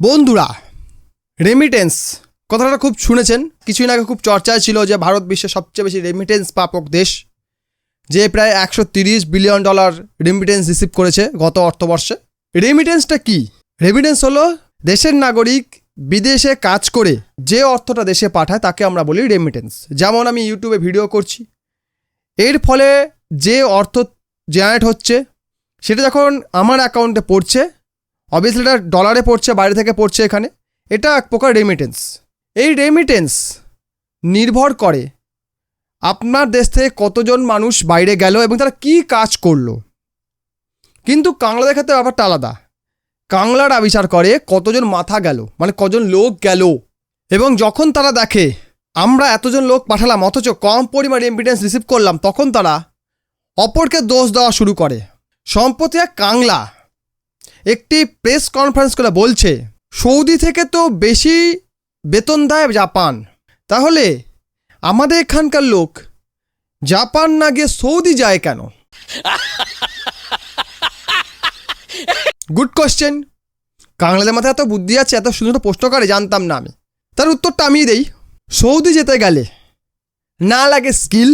বন্ধুরা রেমিটেন্স কথাটা খুব শুনেছেন। কিছুদিন আগে খুব চর্চায় ছিল যে ভারত বিশ্বের সবচেয়ে বেশি রেমিটেন্স প্রাপক দেশ, যে প্রায় একশো তিরিশ বিলিয়ন ডলার রেমিটেন্স রিসিভ করেছে গত অর্থবর্ষে। রেমিটেন্সটা কি? রেমিটেন্স হলো দেশের নাগরিক বিদেশে কাজ করে যে অর্থটা দেশে পাঠায় তাকে আমরা বলি রেমিটেন্স যেমন আমি ইউটিউবে ভিডিও করছি, এর ফলে যে অর্থ জেনারেট হচ্ছে, সেটা যখন আমার অ্যাকাউন্টে পড়ছে অবভিয়াসলি এটা ডলারে পড়ছে, বাইরে থেকে পড়ছে এখানে। এটা এক প্রকার রেমিটেন্স এই রেমিটেন্স নির্ভর করে আপনার দেশ থেকে কতজন মানুষ বাইরে গেল এবং তারা কি কাজ করল। কিন্তু কাংলাদের ক্ষেত্রে ব্যাপারটা আলাদা। কাংলারা বিচার করে কতজন মাথা গেল মানে কজন লোক গেল। এবং যখন তারা দেখে, আমরা এতজন লোক পাঠালাম, অথচ কম পরিমাণ রেমিটেন্স রিসিভ করলাম, তখন তারা অপরকে দোষ দেওয়া শুরু করে। সম্প্রতি এক কাংলা একটি প্রেস কনফারেন্স করে বলছে, সৌদি থেকে তো বেশি বেতন দেয় জাপান। তাহলে আমাদের এখানকার লোক জাপান না গিয়ে সৌদি যায় কেন? গুড কোশ্চেন কাংলাদের মাথায় এত বুদ্ধি আছে, এত সুন্দর প্রশ্ন করে, জানতাম না আমি। তার উত্তরটা আমি দেই। সৌদি যেতে গেলে না লাগে স্কিল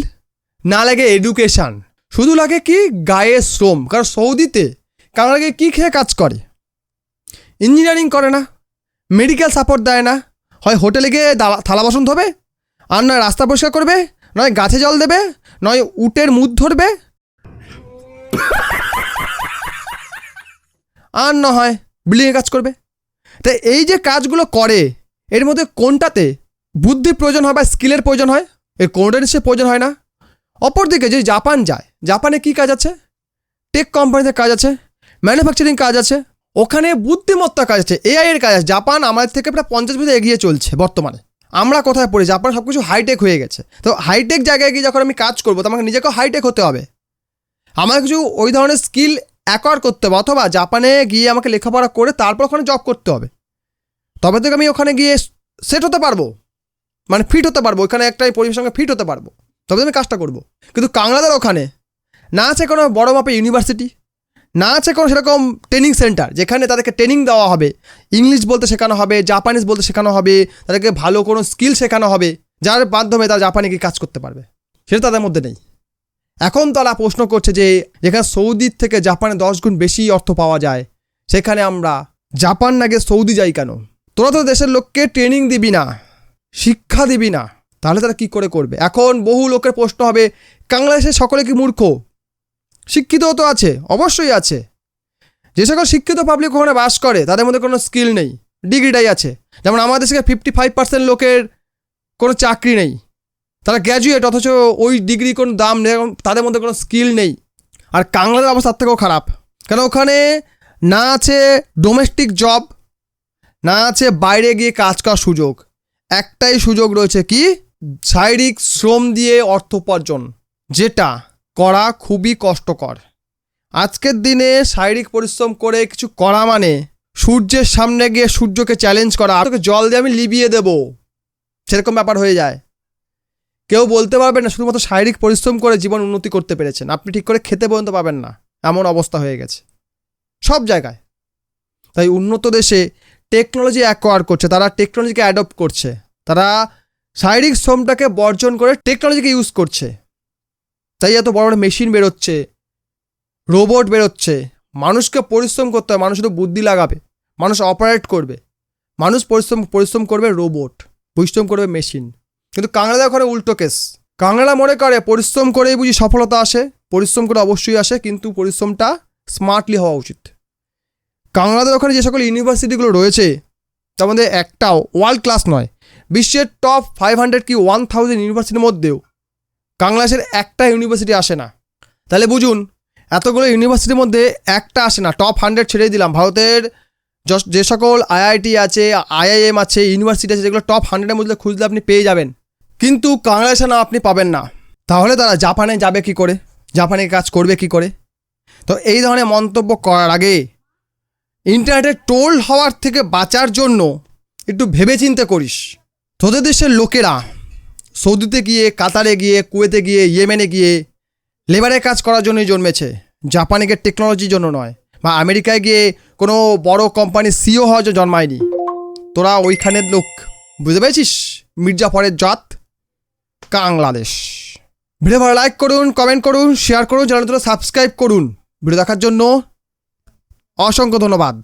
না লাগে এডুকেশান শুধু লাগে কি গায়ের শ্রম। কারণ সৌদিতে কানাডাকে কী খেয়ে কাজ করে? ইঞ্জিনিয়ারিং করে না মেডিকেল সাপোর্ট দেয় না। হয় হোটেলে গিয়ে থালা বাসন ধোবে, আর নয় রাস্তা পরিষ্কার করবে, নয় গাছে জল দেবে, নয় উটের মুখ ধরবে, আর না হয় বিল্ডিংয়ে কাজ করবে। তাই এই যে কাজগুলো করে, এর মধ্যে কোনটাতে বুদ্ধির প্রয়োজন হয় বা স্কিলের প্রয়োজন হয়? এর কোনোটা নিশ্চয়ই প্রয়োজন হয় না? অপরদিকে যদি জাপান যায়, জাপানে কী কাজ আছে? টেক কোম্পানিতে কাজ আছে। ম্যানুফ্যাকচারিং কাজ আছে, ওখানে বুদ্ধিমত্তা কাজ আছে এআই এর কাজ আছে। জাপান আমাদের থেকে প্রায় পঞ্চাশ বছর এগিয়ে চলছে বর্তমানে। আমরা কোথায় পড়ি? জাপান সব কিছু হাইটেক হয়ে গেছে। তো হাইটেক জায়গায় গিয়ে যখন আমি কাজ করব তো আমাকে নিজেকেও হাইটেক হতে হবে। আমার কিছু ওই ধরনের স্কিল অ্যাকোয়ার করতে হবে, অথবা জাপানে গিয়ে আমাকে লেখাপড়া করে তারপর ওখানে জব করতে হবে। তবে থেকে আমি ওখানে গিয়ে সেট হতে পারব। মানে ফিট হতে পারব, ওখানে একটা পরিবেশের সঙ্গে ফিট হতে পারব। তবে আমি কাজটা করব। কিন্তু কাংলাদের ওখানে, না আছে কোনো বড় মাপে ইউনিভার্সিটি না আছে কোনো সেরকম ট্রেনিং সেন্টার যেখানে তাদেরকে ট্রেনিং দেওয়া হবে। ইংলিশ বলতে শেখানো হবে জাপানিজ বলতে শেখানো হবে, তাদেরকে ভালো কোনো স্কিল শেখানো হবে, যার মাধ্যমে তারা জাপানে গিয়ে কাজ করতে পারবে। সেটা তাদের মধ্যে নেই। এখন তারা প্রশ্ন করছে যে, যেখানে সৌদির থেকে জাপানে দশ গুণ বেশি অর্থ পাওয়া যায়, সেখানে আমরা জাপান না গিয়ে সৌদি যাই কেন? তোরা তো দেশের লোককে ট্রেনিং দিবি না, শিক্ষা দিবি না, তাহলে তারা কি করে করবে? এখন বহু লোকের প্রশ্ন হবে, বাংলাদেশের সকলে কি মূর্খ? শিক্ষিতও তো আছে, অবশ্যই আছে। যে সকল শিক্ষিত পাবলিক ওখানে বাস করে, তাদের মধ্যে কোনো স্কিল নেই, ডিগ্রিটাই আছে। যেমন আমাদের দেশে ফিফটি ফাইভ পার্সেন্ট লোকের কোনো চাকরি নেই। তারা গ্র্যাজুয়েট অথচ ওই ডিগ্রি কোনো দাম নেই তাদের মধ্যে কোনো স্কিল নেই। আর কাংলাদের অবস্থা থেকেও খারাপ। কেন ওখানে না আছে ডোমেস্টিক জব না আছে বাইরে গিয়ে কাজ করার সুযোগ। একটাই সুযোগ রয়েছে কি? শারীরিক শ্রম দিয়ে অর্থ উপার্জন, যেটা করা খুবই কষ্টকর। আজকের দিনে শারীরিক পরিশ্রম করে কিছু করা মানে সূর্যের সামনে গিয়ে সূর্যকে চ্যালেঞ্জ করা। তোকে জল দিয়ে আমি লিবিয়ে দেব। সেরকম ব্যাপার হয়ে যায়। কেউ বলতে পারবে না, শুধুমাত্র শারীরিক পরিশ্রম করে জীবন উন্নতি করতে পেরেছেন। আপনি ঠিক করে খেতে পর্যন্ত পাবেন না। এমন অবস্থা হয়ে গেছে। সব জায়গায়। তাই উন্নত দেশে টেকনোলজি অ্যাকোয়ার করছে, তারা টেকনোলজিকে অ্যাডপ্ট করছে। তারা শারীরিক শ্রমটাকে বর্জন করে টেকনোলজিকে ইউজ করছে। তাই এত বড় বড় মেশিন বেরোচ্ছে রোবট বেরোচ্ছে। মানুষকে পরিশ্রম করতে হয় মানুষ শুধু বুদ্ধি লাগাবে, মানুষ অপারেট করবে। মানুষ পরিশ্রম পরিশ্রম করবে রোবট পরিশ্রম করবে মেশিন কিন্তু কাংড়াদের ওখানে উল্টো কেস কাংড়া মনে করে, পরিশ্রম করেই বুঝি সফলতা আসে, পরিশ্রম করে অবশ্যই আসে, কিন্তু পরিশ্রমটা স্মার্টলি হওয়া উচিত। কাংড়াদের ওখানে যে সকল ইউনিভার্সিটিগুলো রয়েছে, তার মধ্যে একটাও ওয়ার্ল্ড ক্লাস নয়, বিশ্বের টপ ফাইভ হান্ড্রেড কি ওয়ান থাউজেন্ড ইউনিভার্সিটির মধ্যেও। বাংলাদেশের একটা ইউনিভার্সিটি আসে না। তাহলে বুঝুন, এতগুলো ইউনিভার্সিটির মধ্যে একটা আসে না। টপ হান্ড্রেড ছেড়েই দিলাম। ভারতের যে সকল আইআইটি আছে আইআইএম আছে ইউনিভার্সিটি আছে, যেগুলো টপ হান্ড্রেডের মধ্যে খুঁজলে আপনি পেয়ে যাবেন। কিন্তু বাংলাদেশে না, আপনি পাবেন না। তাহলে তারা জাপানে যাবে কি করে? জাপানে কাজ করবে কি করে? তো এই ধরনের মন্তব্য করার আগে ইন্টারনেটে টোল হওয়ার থেকে বাঁচার জন্য একটু ভেবেচিন্তে করিস। তোদের দেশের লোকেরা সৌদিতে গিয়ে, কাতারে গিয়ে, কুয়েতে গিয়ে, ইয়েমেনে গিয়ে লেবারের কাজ করার জন্যই জন্মেছে। জাপানে গিয়ে টেকনোলজির জন্য নয়, বা আমেরিকায় গিয়ে কোনো বড় কোম্পানির সিও হওয়ার জন্য জন্মায়নি। তোরা ওইখানের লোক, বুঝতে পেরেছিস? মির্জাফরের জাত বাংলাদেশ ভিডিও ভালো লাইক করুন কমেন্ট করুন শেয়ার করুন চ্যানেলটা সাবস্ক্রাইব করুন। ভিডিও দেখার জন্য অসংখ্য ধন্যবাদ।